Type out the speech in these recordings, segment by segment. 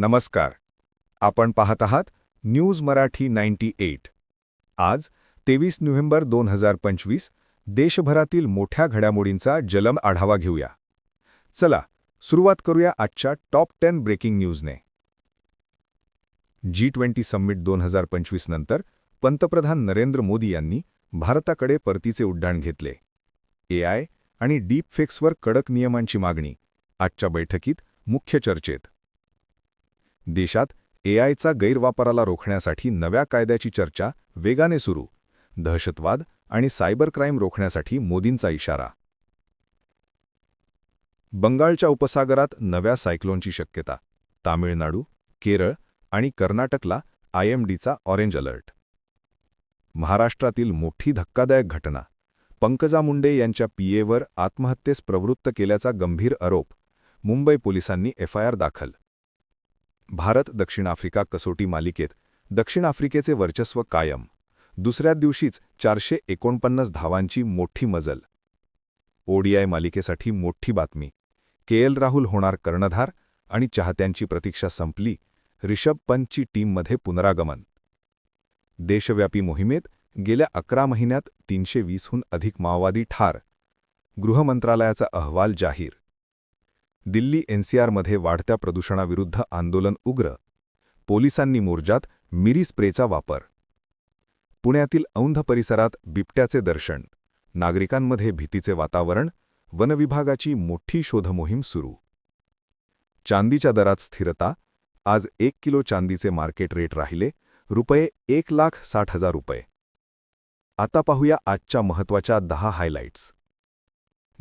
नमस्कार. आपण पाहत आहात न्यूज मराठी नाईन्टी एट. आज तेवीस नोव्हेंबर दोन हजार पंचवीस देशभरातील मोठ्या घडामोडींचा जलम आढावा घेऊया. चला सुरुवात करूया आजच्या टॉप टेन ब्रेकिंग न्यूजने. जी ट्वेंटी समिट दोन हजार पंचवीस नंतर पंतप्रधान नरेंद्र मोदी यांनी भारताकडे परतीचे उड्डाण घेतले. एआय आणि डीपफेक्सवर कडक नियमांची मागणी आजच्या बैठकीत मुख्य चर्चेत. देशात एआयचा गैरवापराला रोखण्यासाठी नव्या कायद्याची चर्चा वेगाने सुरू दहशतवाद आणि सायबर क्राईम रोखण्यासाठी मोदींचा इशारा. बंगालच्या उपसागरात नव्या सायक्लोनची शक्यता तामिळनाडू केरळ आणि कर्नाटकला आयएमडीचा ऑरेंज अलर्ट. महाराष्ट्रातील मोठी धक्कादायक घटना पंकजा मुंडे यांच्या पीएवर आत्महत्येस प्रवृत्त केल्याचा गंभीर आरोप मुंबई पोलिसांनी एफआयआर दाखल. भारत दक्षिण आफ्रिका कसोटी मालिकेत दक्षिण आफ्रिकेचे वर्चस्व कायम. दुसऱ्या दिवशीच चारशे एकोणपन्नास धावांची मोठी मजल. ओडीआय मालिकेसाठी मोठी बातमी. के एल राहुल होणार कर्णधार आणि चाहत्यांची प्रतीक्षा संपली रिषभ पंतची टीममध्ये पुनरागमन. देशव्यापी मोहिमेत गेल्या अकरा महिन्यात तीनशे वीसहून अधिक माओवादी ठार. गृहमंत्रालयाचा अहवाल जाहीर. दिल्ली एनसीआरमध्ये वाढत्या प्रदूषणाविरुद्ध आंदोलन उग्र. पोलिसांनी मोर्जात मिरी स्प्रेचा वापर. पुण्यातील औंध परिसरात बिबट्याचे दर्शन. नागरिकांमध्ये भीतीचे वातावरण. वनविभागाची मोठी शोधमोहीम सुरू. चांदीच्या दरात स्थिरता. आज एक किलो चांदीचे मार्केट रेट राहिले रुपये एक लाख साठ हजार रुपये. आता पाहूया आजच्या महत्त्वाच्या दहा हायलाइट्स.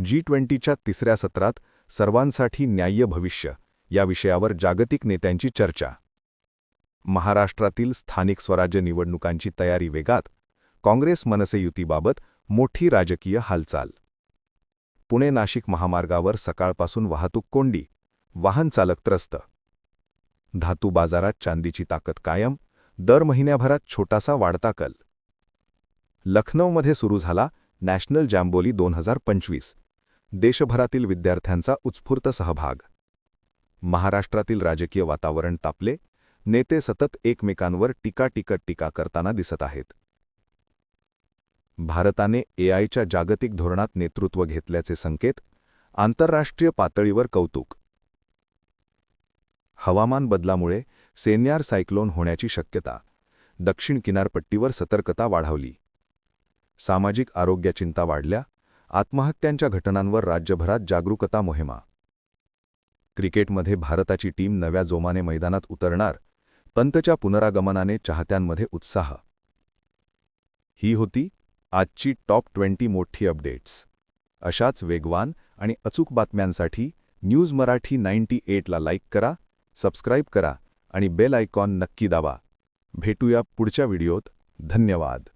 जी ट्वेंटीच्या तिसऱ्या सत्रात सर्वांसाठी न्याय्य भविष्य या विषयावर जागतिक नेत्यांची चर्चा. महाराष्ट्रातील स्थानिक स्वराज्य निवडणुकांची तयारी वेगात काँग्रेस मनसे युतीबाबत मोठी राजकीय हालचाल. पुणे नाशिक महामार्गावर सकाळपासून वाहतूक कोंडी वाहन चालक त्रस्त. धातू बाजारात चांदीची ताकद कायम दर महिन्याभरात छोटासा वाढता कल. लखनौमध्ये सुरू झाला नॅशनल जॅम्बोली दोन हजार पंचवीस. देशभरातील विद्यार्थ्यांचा उत्स्फूर्त सहभाग. महाराष्ट्रातील राजकीय वातावरण तापले नेते सतत एकमेकांवर टीकाटिकट टीका करताना दिसत आहेत. भारताने एआयच्या जागतिक धोरणात नेतृत्व घेतल्याचे संकेत आंतरराष्ट्रीय पातळीवर कौतुक. हवामान बदलामुळे सेन्यार सायक्लोन होण्याची शक्यता दक्षिण किनारपट्टीवर सतर्कता वाढवली. सामाजिक आरोग्य चिंता वाढल्या आत्महत्यांच्या घटनांवर राज्यभरात जागरूकता मोहिमा. क्रिकेटमध्ये भारताची टीम नव्या जोमाने मैदानात उतरणार पंतच्या पुनरागमनाने चाहत्यांमध्ये उत्साह. ही होती आजची टॉप ट्वेंटी मोठी अपडेट्स. अशाच वेगवान आणि अचूक बातम्यांसाठी न्यूज मराठी नाईन्टी एटला लाईक करा सबस्क्राईब करा आणि बेल आयकॉन नक्की दाबा. भेटूया पुढच्या व्हिडिओत. धन्यवाद.